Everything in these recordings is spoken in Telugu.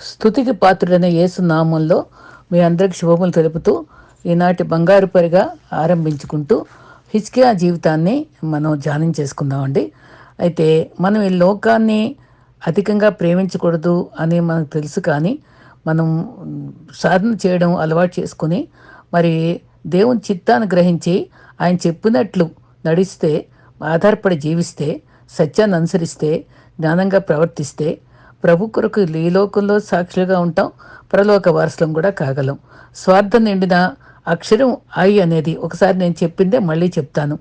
స్థుతికి పాత్రుడైన యేసు నామంలో మీ అందరికి శుభములు తెలుపుతూ ఈనాటి బంగారు పరిగా ఆరంభించుకుంటూ హిచ్కియా జీవితాన్ని మనం ధ్యానం చేసుకుందామండి. అయితే మనం ఈ లోకాన్ని అధికంగా ప్రేమించకూడదు అని మనకు తెలుసు కానీ మనం సాధన చేయడం అలవాటు చేసుకుని మరి దేవుని చిత్తాన్ని గ్రహించి ఆయన చెప్పినట్లు నడిస్తే ఆధారపడి జీవిస్తే సత్యాన్ని అనుసరిస్తే జ్ఞానంగా ప్రవర్తిస్తే ప్రభు కొరకు ఈ లోకంలో సాక్షులుగా ఉంటాం. పరలోక వారసులం కూడా కాగలం. స్వార్థం నిండిన అక్షరం ఐ అనేది ఒకసారి నేను చెప్పిందే మళ్ళీ చెప్తాను.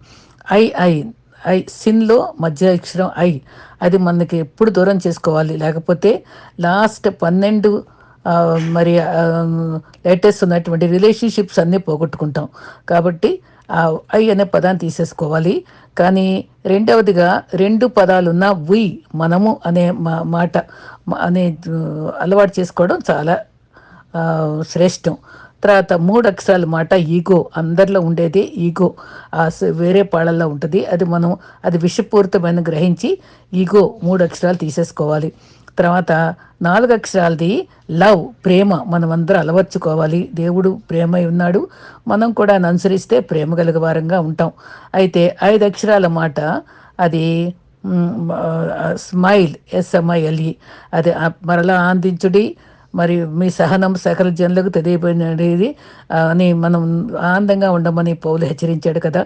ఐ ఐ ఐ సిన్లో మధ్య అక్షరం ఐ. అది మనకి ఎప్పుడు దూరం చేసుకోవాలి. లేకపోతే లాస్ట్ పన్నెండు మరి లేటెస్ట్ ఉన్నటువంటి రిలేషన్షిప్స్ అన్నీ పోగొట్టుకుంటాం. కాబట్టి ఐ అనే పదాన్ని తీసేసుకోవాలి. కానీ రెండవదిగా రెండు పదాలున్న వి మనము అనే మా- మాట అనే అలవాటు చేసుకోవడం చాలా శ్రేష్టం. తర్వాత మూడు అక్షరాల మాట ఈగో అందరిలో ఉండేది ఈగో వేరే పాడల్లో ఉంటుంది. అది మనం అది విషపూరితమైన గ్రహించి ఈగో మూడు అక్షరాలు తీసేసుకోవాలి. తర్వాత నాలుగు అక్షరాలది లవ్ ప్రేమ మనం అందరూ అలవర్చుకోవాలి. దేవుడు ప్రేమై ఉన్నాడు. మనం కూడా అనుసరిస్తే ప్రేమ కలిగే వారంగా ఉంటాం. అయితే ఐదు అక్షరాల మాట అది స్మైల్ ఎస్ఎంఐఎల్ఈ అది మరలా ఆనందించుడి. మరి మీ సహనం సకల జనులకు తెలియబడినది అని మనం ఆనందంగా ఉండమని పౌలు హెచ్చరించాడు కదా.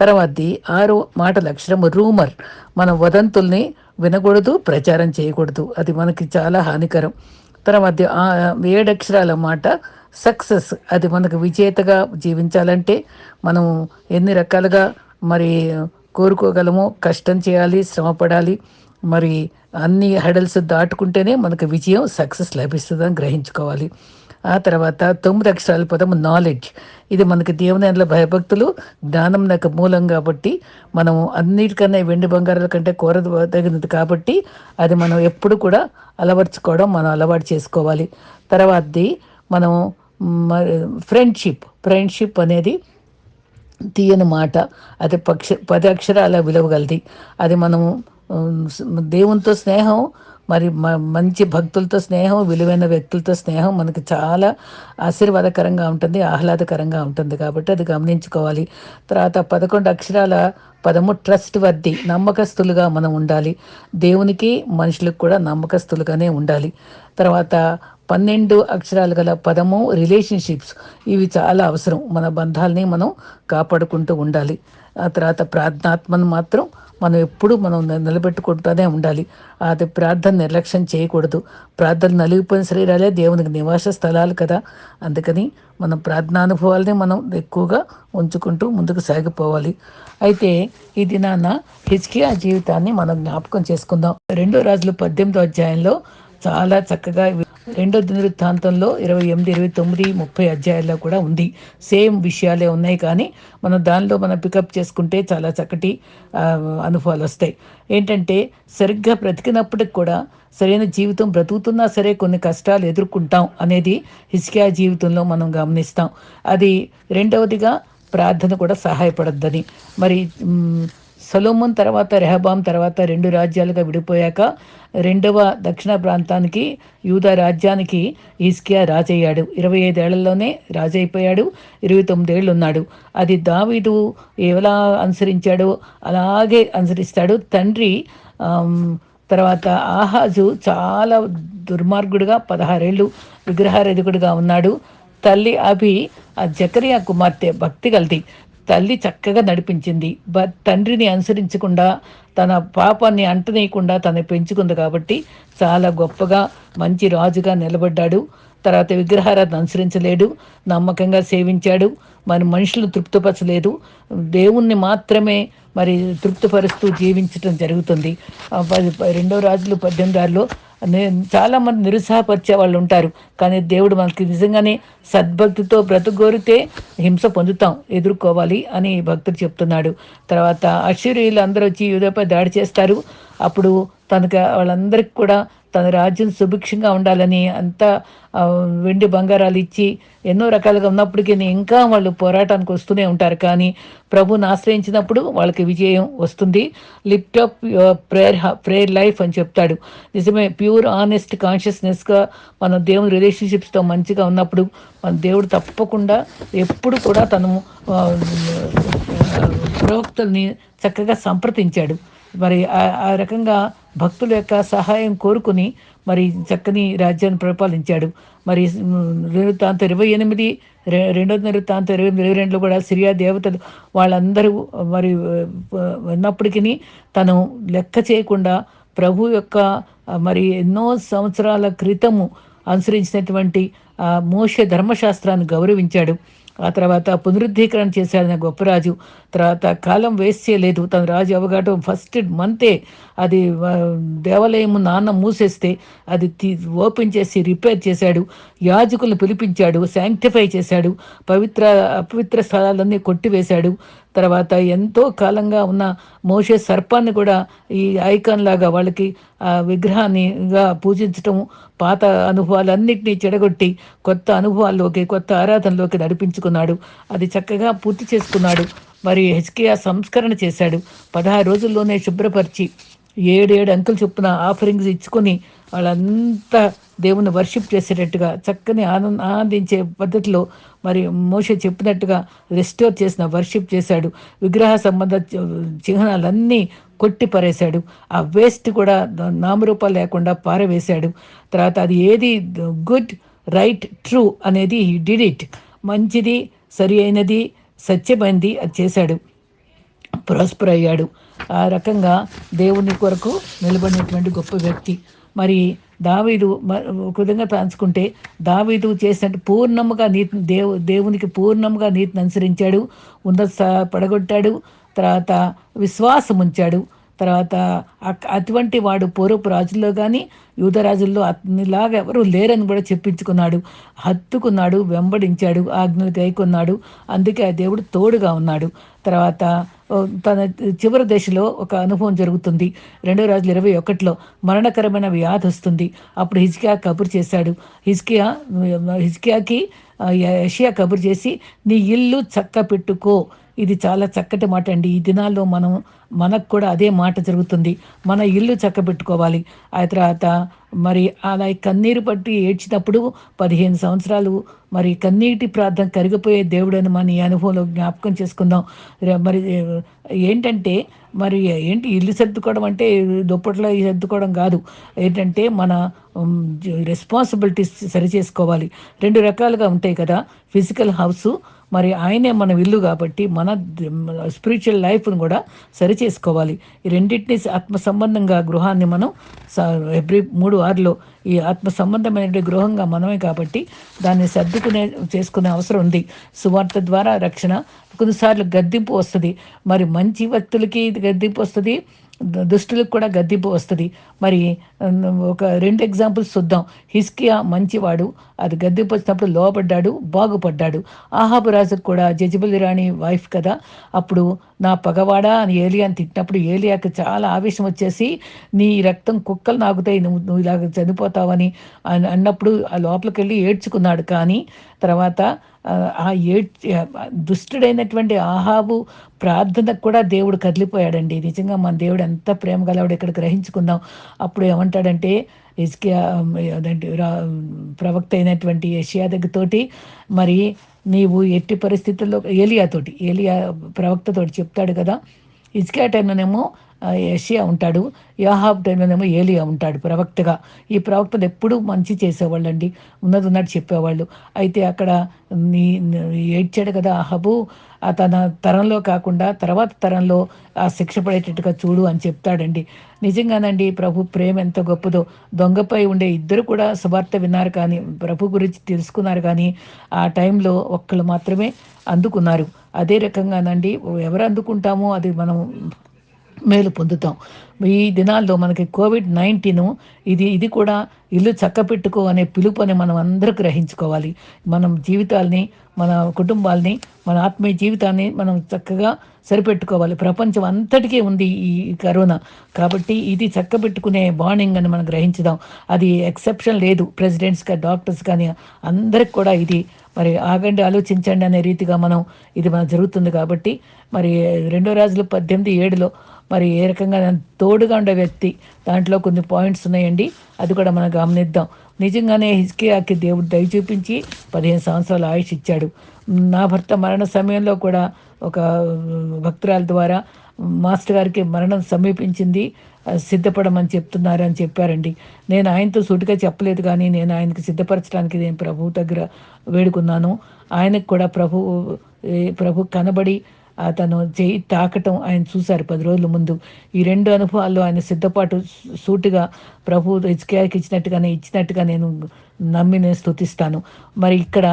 తర్వాతది ఆరో మాటల అక్షరం రూమర్. మన వదంతుల్ని వినకూడదు ప్రచారం చేయకూడదు. అది మనకి చాలా హానికరం. తర్వాత ఏడు అక్షరాల మాట సక్సెస్. అది మనకు విజేతగా జీవించాలంటే మనం ఎన్ని రకాలుగా మరి కోరుకోగలమో కష్టం చేయాలి శ్రమపడాలి మరి అన్ని హెడల్స్ దాటుకుంటేనే మనకు విజయం సక్సెస్ లభిస్తుందని గ్రహించుకోవాలి. ఆ తర్వాత తొమ్మిది అక్షరాల పదము నాలెడ్జ్ ఇది మనకి దేవుని అందులో భయభక్తులు జ్ఞానం నాకు మూలం కాబట్టి మనం అన్నిటికన్నా వెండి బంగారాల కంటే కోరదగినది కాబట్టి అది మనం ఎప్పుడు కూడా అలవర్చుకోవడం మనం అలవాటు చేసుకోవాలి. తర్వాతది మనం ఫ్రెండ్షిప్ ఫ్రెండ్షిప్ అనేది తీయని మాట. అది పక్ష పది అక్షరాల విలువగలది అది మనము దేవునితో స్నేహం మరి మ- మంచి భక్తులతో స్నేహం విలువైన వ్యక్తులతో స్నేహం మనకు చాలా ఆశీర్వాదకరంగా ఉంటుంది ఆహ్లాదకరంగా ఉంటుంది కాబట్టి అది గమనించుకోవాలి. తర్వాత పదకొండు అక్షరాల పదము ట్రస్ట్ వర్ది నమ్మకస్తులుగా మనం ఉండాలి. దేవునికి మనుషులకు కూడా నమ్మకస్తులుగానే ఉండాలి. తర్వాత పన్నెండు అక్షరాలు గల పదము రిలేషన్షిప్స్ ఇవి చాలా అవసరం. మన బంధాలని మనం కాపాడుకుంటూ ఉండాలి. ఆ తర్వాత ప్రార్థనాత్మను మాత్రం మనం ఎప్పుడు మనం నిలబెట్టుకుంటూనే ఉండాలి. అది ప్రార్థన నిర్లక్ష్యం చేయకూడదు. ప్రార్థన నలిగిపోయిన శరీరాలే దేవునికి నివాస స్థలాలు కదా. అందుకని మనం ప్రార్థనానుభవాలని మనం ఎక్కువగా ఉంచుకుంటూ ముందుకు సాగిపోవాలి. అయితే ఈ దినాన హిజ్కియా జీవితాన్ని మనం జ్ఞాపకం చేసుకుందాం. రెండో రాజులు పద్దెనిమిదో అధ్యాయంలో చాలా చక్కగా రెండో దినవృత్తాంతంలో ఇరవై ఎనిమిది ఇరవై తొమ్మిది ముప్పై అధ్యాయాల్లో కూడా ఉంది. సేమ్ విషయాలే ఉన్నాయి కానీ మనం దానిలో మనం పికప్ చేసుకుంటే చాలా చక్కటి అనుభవాలు వస్తాయి. ఏంటంటే సరిగ్గా బ్రతికినప్పటికి కూడా సరైన జీవితం బ్రతుకుతున్నా సరే కొన్ని కష్టాలు ఎదుర్కొంటాం అనేది హిస్కియా జీవితంలో మనం గమనిస్తాం. అది రెండవదిగా ప్రార్థన కూడా సహాయపడద్దని. మరి మ్, సొలోమన్ తర్వాత రెహబాం తర్వాత రెండు రాజ్యాలుగా విడిపోయాక రెండవ దక్షిణ ప్రాంతానికి యూదా రాజ్యానికి ఈస్కియా రాజయ్యాడు. ఇరవై ఐదేళ్ళలోనే రాజైపోయాడు. ఇరవై తొమ్మిదేళ్ళు ఉన్నాడు అది దావీదు ఎలా అనుసరించాడో అలాగే అనుసరిస్తాడు. తండ్రి తర్వాత ఆహాజు చాలా దుర్మార్గుడుగా పదహారేళ్ళు విగ్రహారధికుడిగా ఉన్నాడు. తల్లి అభి ఆ జకరియా కుమార్తె భక్తి కలది. తల్లి చక్కగా నడిపించింది. బ తండ్రిని అనుసరించకుండా తన పాపాన్ని అంటనీయకుండా తను పెంచుకుంది కాబట్టి చాలా గొప్పగా మంచి రాజుగా నిలబడ్డాడు. తర్వాత విగ్రహారాధన అనుసరించలేడు నమ్మకంగా సేవించాడు. మరి మనుషులు తృప్తిపరచలేదు. దేవుణ్ణి మాత్రమే మరి తృప్తిపరుస్తూ జీవించడం జరుగుతుంది. పది- రెండో రాజులు పద్దెనిమిది ఆరులో నే- చాలా మంది నిరుత్సాహపరిచే వాళ్ళు ఉంటారు. కానీ దేవుడు మనకి నిజంగానే సద్భక్తితో బ్రతుకోరితే హింస పొందుతాం ఎదుర్కోవాలి అని భక్తుడు చెప్తున్నాడు. తర్వాత అశ్వరీయులు అందరూ వచ్చి యూదపై దాడి చేస్తారు. అప్పుడు తనకు వాళ్ళందరికీ కూడా తన రాజ్యం సుభిక్షంగా ఉండాలని అంతా వెండి బంగారాలు ఇచ్చి ఎన్నో రకాలుగా ఉన్నప్పటికీ ఇంకా వాళ్ళు పోరాటానికి వస్తూనే ఉంటారు కానీ ప్రభుని ఆశ్రయించినప్పుడు వాళ్ళకి విజయం వస్తుంది lift up prayer prayer life అని చెప్తాడు నిజమే ప్యూర్ ఆనెస్ట్ కాన్షియస్నెస్గా మన దేవుని రిలేషన్షిప్స్తో మంచిగా ఉన్నప్పుడు మన దేవుడు తప్పకుండా ఎప్పుడు కూడా తను ప్రవక్తల్ని చక్కగా సంప్రదించాడు మరి ఆ- ఆ రకంగా భక్తుల యొక్క సహాయం కోరుకుని మరి చక్కని రాజ్యాన్ని పరిపాలించాడు. మరి నిరుతాంత ఇరవై ఎనిమిది రెండో నిరుతాంత ఇరవై ఎనిమిది ఇరవై రెండులో కూడా సిరియా దేవతలు వాళ్ళందరూ మరి ఆ, ఉన్నప్పటికీ తను లెక్క చేయకుండా ప్రభు యొక్క మరి ఎన్నో సంవత్సరాల క్రితము అనుసరించినటువంటి మోష ధర్మశాస్త్రాన్ని గౌరవించాడు. ఆ తర్వాత పునరుద్ధీకరణ చేశాడు నా గొప్పరాజు. తర్వాత కాలం వేస్ట్ చేయలేదు. తన రాజు అవగాటం ఫస్ట్ మంతే అది దేవాలయం నాన్న మూసేస్తే అది తీ- ఓపెన్ చేసి రిపేర్ చేశాడు. యాజకులను పిలిపించాడు శాంక్టిఫై చేశాడు. పవిత్ర అపవిత్ర స్థలాలన్నీ కొట్టివేశాడు. తర్వాత ఎంతో కాలంగా ఉన్న మోషే సర్పాన్ని కూడా ఈ ఐకాన్ లాగా వాళ్ళకి విగ్రహాన్నిగా పూజించటం పాత అనుభవాలన్నింటినీ చెడగొట్టి కొత్త అనుభవాల్లోకి కొత్త ఆరాధనలోకి నడిపించుకున్నాడు. అది చక్కగా పూర్తి చేసుకున్నాడు. మరి హెచ్కేఆ సంస్కరణ చేశాడు. పదహారు రోజుల్లోనే శుభ్రపరిచి ఏడేడు అంకులు చొప్పున ఆఫరింగ్స్ ఇచ్చుకొని వాళ్ళంతా దేవుని వర్షిప్ చేసేటట్టుగా చక్కని ఆనంద ఆనందించే పద్ధతిలో మరి మోష చెప్పినట్టుగా రెస్టోర్ చేసిన వర్షిప్ చేశాడు. విగ్రహ సంబంధ చిహ్నాలన్నీ కొట్టి పారేశాడు. ఆ వేస్ట్ కూడా నామరూపాలు లేకుండా పారవేశాడు. తర్వాత అది ఏది గుడ్ రైట్ ట్రూ అనేది హీ డిడ్ ఇట్. మంచిది సరి అయినది సత్యమైనది అది చేశాడు. ప్రాస్పర్ అయ్యాడు. ఆ రకంగా దేవుని కొరకు నిలబడినటువంటి గొప్ప వ్యక్తి. మరి దావీదు ఒక విధంగా తలుచుకుంటే దావీదు చేసినట్టు పూర్ణముగా నీతి దేవు దేవునికి పూర్ణముగా నీతిని అనుసరించాడు ఉన్నత పడగొట్టాడు తర్వాత విశ్వాసం ఉంచాడు తర్వాత అక్- అటువంటి వాడు పూర్వపు రాజుల్లో కానీ యూతరాజుల్లో అతనిలాగా ఎవరు లేరని కూడా చెప్పించుకున్నాడు. హత్తుకున్నాడు వెంబడించాడు ఆజ్ఞలు గైకొన్నాడు అందుకే ఆ దేవుడు తోడుగా ఉన్నాడు. తర్వాత తన చివరి దశలో ఒక అనుభవం జరుగుతుంది. రెండో రాజులు ఇరవై ఒకటిలో మరణకరమైన వ్యాధి వస్తుంది. అప్పుడు హిజ్కియా కబుర్ చేశాడు. హిజ్కియా హిజ్కియాకి యషియా కబురు చేసి నీ ఇల్లు చక్క పెట్టుకో. ఇది చాలా చక్కటి మాట అండి. ఈ దినాల్లో మనం మనకు కూడా అదే మాట జరుగుతుంది. మన ఇల్లు చక్కబెట్టుకోవాలి ఆ తర్వాత మరి అలా కన్నీరు పట్టి ఏడ్చినప్పుడు పదిహేను సంవత్సరాలు మరి కన్నీటి ప్రార్థన కరిగిపోయే దేవుడని మన ఈ అనుభవంలో జ్ఞాపకం చేసుకుందాం. మరి ఏంటంటే మరి ఏంటి ఇల్లు సర్దుకోవడం అంటే దుప్పట్లో సర్దుకోవడం కాదు. ఏంటంటే మన రెస్పాన్సిబిలిటీస్ సరి చేసుకోవాలి. రెండు రకాలుగా ఉంటాయి కదా. ఫిజికల్ హౌస్ మరి ఆయనే మన ఇల్లు కాబట్టి మన స్పిరిచువల్ లైఫ్ను కూడా సరి చేసుకోవాలి. ఈ రెండింటిని ఆత్మ సంబంధంగా గృహాన్ని మనం ఎవ్రీ మూడు ఆరులో ఈ ఆత్మ సంబంధమైనటువంటి గృహంగా మనమే కాబట్టి దాన్ని సర్దుకునే చేసుకునే అవసరం ఉంది. సువార్త ద్వారా రక్షణ కొన్నిసార్లు గద్దింపు వస్తుంది. మరి మంచి వ్యక్తులకి ఇది గద్దింపు వస్తుంది దు- దుష్టులకు కూడా గద్దింపు వస్తుంది. మరి ఒక రెండు ఎగ్జాంపుల్స్ చూద్దాం. హిస్కియా మంచివాడు అది గద్దింపు వచ్చినప్పుడు లోపడ్డాడు బాగుపడ్డాడు. ఆహాబు రాజుకు కూడా జజిబులి రాణి వైఫ్ కదా. అప్పుడు నా పగవాడా అని ఏలియాని తిట్టినప్పుడు ఏలియాకి చాలా ఆవేశం వచ్చేసి నీ రక్తం కుక్కలు నాకుతాయి నువ్వు నువ్వు ఇలాగ చనిపోతావని అని అన్నప్పుడు ఆ లోపలికి వెళ్ళి ఏడ్చుకున్నాడు. కానీ తర్వాత ఆ, ఆ ఏడ్ దుష్టుడైనటువంటి ఆహాబు ప్రార్థనకు కూడా దేవుడు కదిలిపోయాడండి. నిజంగా మన దేవుడు ఎంత ప్రేమ గలవాడు ఇక్కడ గ్రహించుకుందాం అప్పుడు ఏమంటాడంటే ఇస్కియా అదేంటి రా- ప్రవక్త అయినటువంటి యషియా దగ్గరతోటి మరి నీవు ఎట్టి పరిస్థితుల్లో ఏలియాతోటి ఏలియా ప్రవక్తతోటి చెప్తాడు కదా ఇస్కియా టైంలోనేమో ఆ, యెషయా ఉంటాడు యాహాబ్ టైంలోనేమో ఏలియా ఉంటాడు ప్రవక్తగా. ఈ ప్రవక్తలు ఎప్పుడూ మంచి చేసేవాళ్ళు అండి ఉన్నది ఉన్నట్టు చెప్పేవాళ్ళు. అయితే అక్కడ నీ ఏడ్చాడు కదా అహబు తన తరంలో కాకుండా తర్వాత తరంలో ఆ శిక్ష పడేటట్టుగా చూడు అని చెప్తాడండి. నిజంగానండి ప్రభు ప్రేమ ఎంత గొప్పదో. దొంగపై ఉండే ఇద్దరు కూడా సువార్త విన్నారు కానీ ప్రభు గురించి తెలుసుకున్నారు కానీ ఆ టైంలో ఒక్కళ్ళు మాత్రమే అందుకున్నారు. అదే రకంగానండి ఎవరు అందుకుంటామో అది మనం మేలు పొందుతాం. ఈ దినాల్లో మనకి కోవిడ్ నైన్టీన్ ఇది ఇది కూడా ఇల్లు చక్కపెట్టుకో అనే పిలుపుని మనం అందరూ గ్రహించుకోవాలి. మనం జీవితాల్ని మన కుటుంబాల్ని మన ఆత్మీయ జీవితాన్ని మనం చక్కగా సరిపెట్టుకోవాలి. ప్రపంచం అంతటికీ ఉంది ఈ కరోనా. కాబట్టి ఇది చక్కబెట్టుకునే బాండింగ్ అని మనం గ్రహించుదాం. అది ఎక్సెప్షన్ లేదు. ప్రెసిడెంట్స్ కానీ డాక్టర్స్ కానీ అందరికి కూడా ఇది మరి ఆగండి ఆలోచించండి అనే రీతిగా మనం ఇది మన జరుగుతుంది కాబట్టి మరి రెండో రాజులు పద్దెనిమిది ఏడులో మరి ఏ రకంగా తోడుగా ఉండే వ్యక్తి దాంట్లో కొన్ని పాయింట్స్ ఉన్నాయండి. అది కూడా మనం గమనిద్దాం. నిజంగానే హిస్కియాకి దేవుడు దయ చూపించి పదిహేను సంవత్సరాల ఆయుష్ ఇచ్చాడు. నా భర్త మరణ సమయంలో కూడా ఒక భక్తురాల ద్వారా మాస్టర్ గారికి మరణం సమీపించింది. సిద్ధపడమని చెప్తున్నారు అని చెప్పారండి. నేను ఆయనతో సూటిగా చెప్పలేదు కానీ నేను ఆయనకి సిద్ధపరచడానికి నేను ప్రభు దగ్గర వేడుకున్నాను. ఆయనకు కూడా ప్రభు ప్రభు కనబడి అతను చేయి తాకటం ఆయన చూశారు పది రోజుల ముందు. ఈ రెండు అనుభవాల్లో ఆయన సిద్ధపాటు సూటిగా ప్రభు హెచ్కేఆర్కి ఇచ్చినట్టుగానే ఇచ్చినట్టుగా నేను నమ్మి నేను స్థుతిస్తాను మరి ఇక్కడ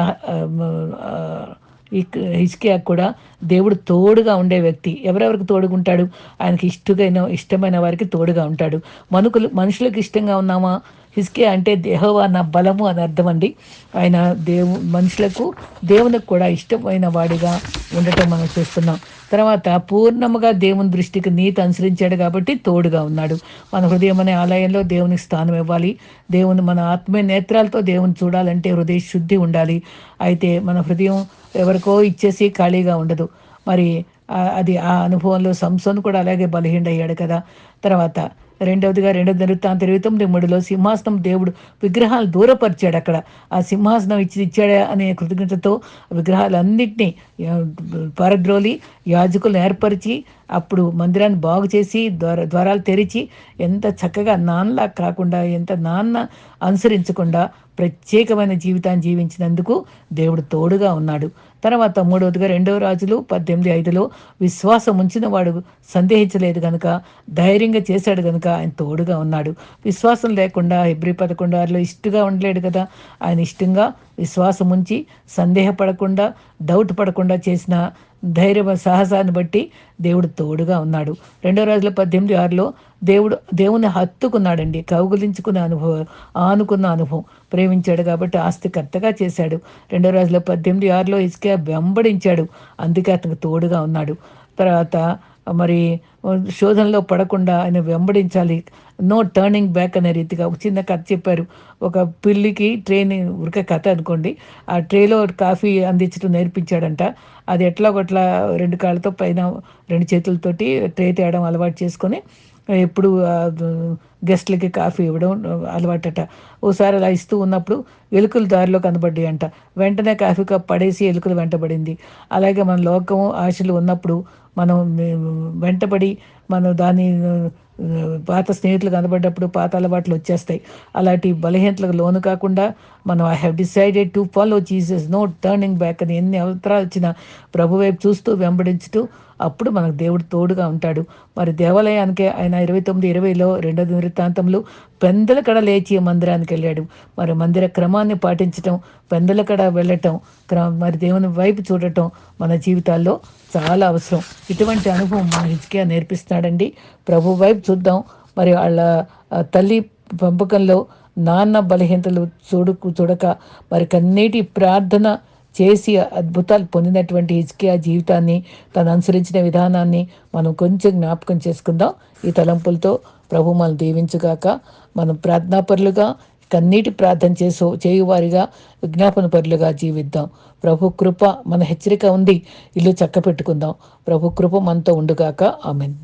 హిస్కియా కూడా దేవుడు తోడుగా ఉండే వ్యక్తి. ఎవరెవరికి తోడుగా ఉంటాడు ఆయనకి ఇష్టమైన ఇష్టమైన వారికి తోడుగా ఉంటాడు. మనుకులు మనుషులకు ఇష్టంగా ఉన్నామా? హిస్కే అంటే దేహవా నా బలము అని అర్థం అండి. ఆయన దేవు మనుషులకు దేవునికి కూడా ఇష్టమైన వాడిగా ఉండటం మనం చూస్తున్నాం. తర్వాత పూర్ణముగా దేవుని దృష్టికి నీతి అనుసరించాడు కాబట్టి తోడుగా ఉన్నాడు. మన హృదయం అనే ఆలయంలో దేవునికి స్థానం ఇవ్వాలి. దేవుని మన ఆత్మీయ నేత్రాలతో దేవుని చూడాలంటే హృదయ శుద్ధి ఉండాలి. అయితే మన హృదయం ఎవరికో ఇచ్చేసి ఖాళీగా ఉండదు. మరి అది ఆ అనుభవంలో సంసోన్ కూడా అలాగే బలహీనయ్యాడు కదా. తర్వాత రెండవదిగా రెండవ దినవృత్తాంత ఇరవై తొమ్మిది మూడులో సింహాసనం దేవుడు విగ్రహాలు దూరపరిచాడు అక్కడ. ఆ సింహాసనం ఇచ్చి ఇచ్చాడు అనే కృతజ్ఞతతో విగ్రహాలన్నింటినీ పారద్రోలి యాజకులను ఏర్పరిచి అప్పుడు మందిరాన్ని బాగు చేసి ద్వార ద్వారాలు తెరిచి ఎంత చక్కగా నాన్నలా కాకుండా ఎంత నాన్న అనుసరించకుండా ప్రత్యేకమైన జీవితాన్ని జీవించినందుకు దేవుడు తోడుగా ఉన్నాడు. తర్వాత మూడవదిగా రెండవ రాజులు పద్దెనిమిది ఐదులో విశ్వాసం ఉంచిన వాడు సందేహించలేదు కనుక ధైర్యంగా చేశాడు కనుక ఆయన తోడుగా ఉన్నాడు. విశ్వాసం లేకుండా ఎబ్రి పదకొండు ఆరులో ఇష్టగా ఉండలేడు కదా. ఆయన ఇష్టంగా విశ్వాసం ఉంచి సందేహపడకుండా డౌట్ పడకుండా చేసిన ధైర్య సాహసాన్ని బట్టి దేవుడు తోడుగా ఉన్నాడు. రెండో రోజుల పద్దెనిమిది ఆరులో దేవుడు దేవుని హత్తుకున్నాడండి. కౌగులించుకున్న అనుభవం ఆనుకున్న అనుభవం. ప్రేమించాడు కాబట్టి ఆస్తికర్తగా చేశాడు. రెండో రోజుల పద్దెనిమిది ఆరులో ఇసుక వెంబడించాడు. అందుకే అతనికి తోడుగా ఉన్నాడు. తర్వాత మరి శోధనలో పడకుండా ఆయన వెంబడించాలి. నో టర్నింగ్ బ్యాక్ అనే రీతిగా ఒక చిన్న కథ చెప్పారు. ఒక పిల్లికి ట్రైన్ ఉరిక కథ అనుకోండి. ఆ ట్రేలో కాఫీ అందించడం నేర్పించాడంట. అది ఎట్లా ఒకట్లా రెండు కాళ్ళతో పైన రెండు చేతులతోటి ట్రే తేయడం అలవాటు చేసుకొని ఎప్పుడు గెస్ట్లకి కాఫీ ఇవ్వడం అలవాటట. ఓసారి అలా ఇస్తూ ఉన్నప్పుడు ఎలుకలు దారిలో కనబడ్డాయి అంట. వెంటనే కాఫీ కప్ పడేసి ఎలుకలు వెంటబడింది. అలాగే మన లోకము ఆశలు ఉన్నప్పుడు మనం వెంటబడి మనం దాన్ని పాత స్నేహితులు కనబడ్డప్పుడు పాత అలవాట్లు వచ్చేస్తాయి. అలాంటి బలహీనతలకు లోను కాకుండా మనం I have decided to follow Jesus no turning back అని ఎన్ని అవసరాలు వచ్చినా ప్రభు వైపు చూస్తూ వెంబడించుతూ అప్పుడు మనకు దేవుడు తోడుగా ఉంటాడు. మరి దేవాలయానికి ఆయన ఇరవై తొమ్మిది ఇరవైలో రెండో వృత్తాంతంలో పెందలకడ లేచి మందిరానికి వెళ్ళాడు. మరి మందిర క్రమాన్ని పాటించటం పెందలకడ వెళ్ళటం వెళ్ళటం మరి దేవుని వైపు చూడటం మన జీవితాల్లో చాలా అవసరం. ఇటువంటి అనుభవం మన హిజ్కియా నేర్పిస్తున్నాడండి. ప్రభు వైపు చూద్దాం. మరి వాళ్ళ తల్లి పంపకంలో నాన్న బలహీనతలు చూడుకు చూడక మరి కన్నీటి ప్రార్థన చేసి అద్భుతాలు పొందినటువంటి హిజ్కియా జీవితాన్ని తను అనుసరించిన విధానాన్ని మనం కొంచెం జ్ఞాపకం చేసుకుందాం. ఈ తలంపులతో ప్రభు మనం దీవించుగాక మనం ప్రార్థనాపరులుగా కన్నీటి ప్రార్థన చేసో చేయువారిగా విజ్ఞాపన పరులుగా జీవిద్దాం. ప్రభు కృప మన హెచ్చరిక ఉంది. ఇల్లు చక్క పెట్టుకుందాం ప్రభు కృప మనతో ఉండుగాక. ఆమెన్.